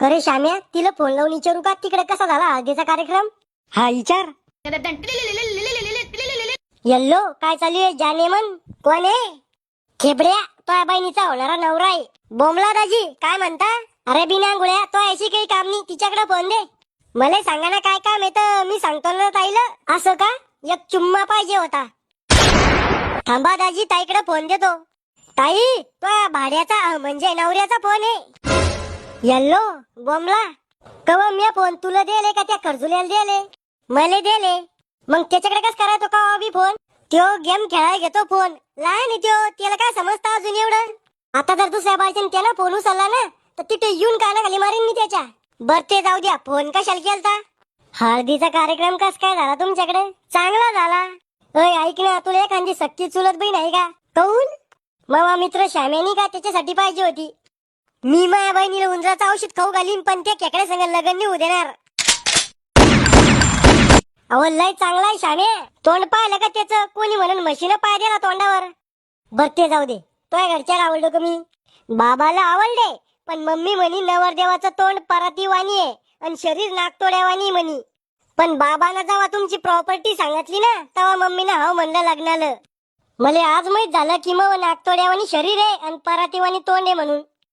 अरे श्याम्या तिला फोन लावून विचारू का? तिकडे कसा झाला हळदीचा कार्यक्रम? हा विचार. यल्लो काय चालू आहे? जाने मन. कोण आहे? खेबड्या तो बहिणीचा होणारा नवरा आहे. बोमला दाजी काय म्हणता? अरे बिना गुळ्या तो ऐशी काही काम नाही. तिच्याकडे फोन दे. मला सांगा ना काय काम येतं मी सांगतो ना ताईला. असं का? एक चुम्मा पाहिजे होता. थांबा दाजी ताईकडे फोन देतो. ताई तो भाड्याचा म्हणजे नवऱ्याचा फोन आहे. यल्लो बोमला कवा मी फोन तुला दिले का त्या कर्जुल्याला दिले? मले दिले. मग त्याच्याकडे कस करायचो का हो बी फोन? त्यो गेम खेळायला घेतो फोन. लहान आहे त्यो त्याला काय समजता अजून एवढं? आता जर दुसऱ्या बायच्या त्याला फोन उचलला ना तर तिथे येऊन काना खाली मारीन मी त्याच्या. बर ते जाऊ द्या. फोन कशाला केलता? हळदीचा कार्यक्रम कस काय झाला तुमच्याकडे? चांगला झाला. अय ऐक ना तुला एखादी सक्की चुलत बहीण आहे का? कौन? मामा मित्र श्यामेनी का त्याच्यासाठी पाहिजे होती? मी माया बहिणीला उंदराचं औषध खाऊ घालीन पण ते खेकडे संग लग्न नाही होऊ देणार. अहो लय चांगला आहे श्यामे तोंड पाहिलं का त्याचं? कोणी म्हणून म्हशीनं पाय दिला तोंडावर? बर ते जाऊ दे. तो घरच्याला आवडलो का मी. बाबाला आवडले पण मम्मी म्हणी नवरदेवाचं तोंड परातीवाणी आहे आणि शरीर नागतोड्यावानी म्हणी. पण बाबाला जेव्हा तुमची प्रॉपर्टी सांगितली ना तेव्हा मम्मीनं हाव म्हणलं लग्नाला. मला आज माहीत झालं की मग नागतोड्यावानी शरीर आहे आणि परातीवानी तोंड आहे म्हणून.